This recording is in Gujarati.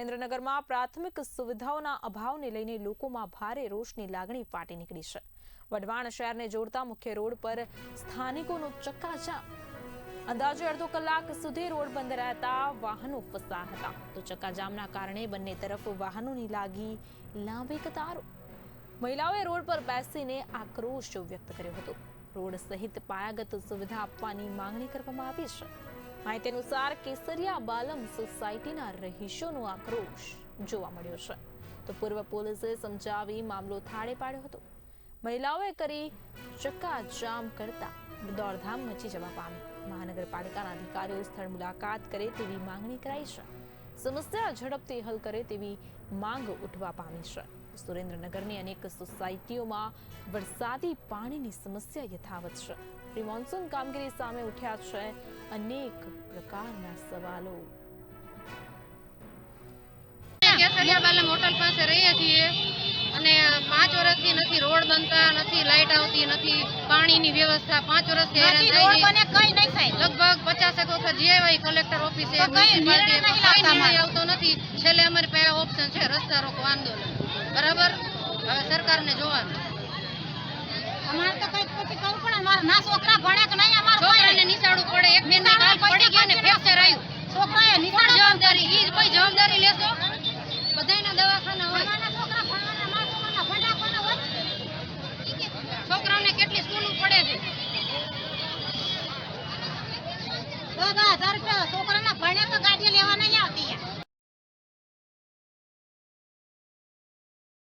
સુરેન્દ્રનગરમાં પ્રાથમિક સુવિધાઓના અભાવને લઈને લોકોમાં ભારે રોષની લાગણી ફાટી નીકળી છે. વઢવાણ શહેરને જોડતા મુખ્ય રોડ પર સ્થાનિકોનો ચક્કાજામ અંદાજે અડધો કલાક સુધી રોડ બંધ રહેતા વાહનો ફસાયા હતા. તો ચક્કાજામના કારણે બંને તરફ વાહનોની લાગી લાંબી કતારો. મહિલાઓએ રોડ પર બેસીને આક્રોશ વ્યક્ત કર્યો હતો. રોડ સહિત પાયાગત સુવિધા આપવાની માંગણી કરવામાં આવી છે. માહિતી અનુસાર કેસરિયા બાલમ સોસાયટીના રહીશોનો આક્રોશ જોવા મળ્યો છે. તો પૂર્વ પોલીસે સમજાવી મામલો થાળે પાડ્યો હતો. મહિલાઓએ કરી ચક્કાજામ કરતા દોડધામ મચી જવા પામી. મહાનગરપાલિકાના અધિકારીઓ સ્થળ મુલાકાત કરે તેવી માંગણી કરાઈ છે. સમસ્યા ઝડપથી હલ કરે તેવી માંગ ઉઠવા પામી છે. સુરેન્દ્રનગરની અનેક સોસાયટીઓમાં વરસાદી પાણીની સમસ્યા યથાવત છે. પ્રી મોન્સૂન કામગીરી સામે ઉઠ્યા છે અનેક પ્રકારના સવાલો. કેસરિયા મોટલ પાસે રહીએ છીએ અને પાંચ વર્ષથી નથી રોડ બનતા નથી લાઇટ આવતી નથી પાણીની વ્યવસ્થા પાંચ વર્ષથી હેરાન થઈ થાય. લગભગ પચાસ એક વખત જઈ આવ્યા કલેક્ટર ઓફિસે અમારે. આવતો નથી. છેલ્લે અમારી પાસે ઓપ્શન છે રસ્તા રોકો આંદોલન. બરાબર? હવે સરકારને જોવાનું. અમારે તો કઈ પછી કહું પડે મારા ના છોકરા ભણે કે નહીં અમારે છોકરાને નિશાળું પડે એક બેન નિશાળું પડી ગયા ને ફ્રેક્ચર આવ્યું. છોકરાએ નિશાળ જવાબદારી? ઈ કોઈ જવાબદારી લેશો? બધાયના દવાખાના હોય. છોકરા ભણવાના મારા છોકરાના ભંડા કોના હોય? છોકરાઓને કેટલી સ્કૂલો પડે છે? દસ હજાર રૂપિયા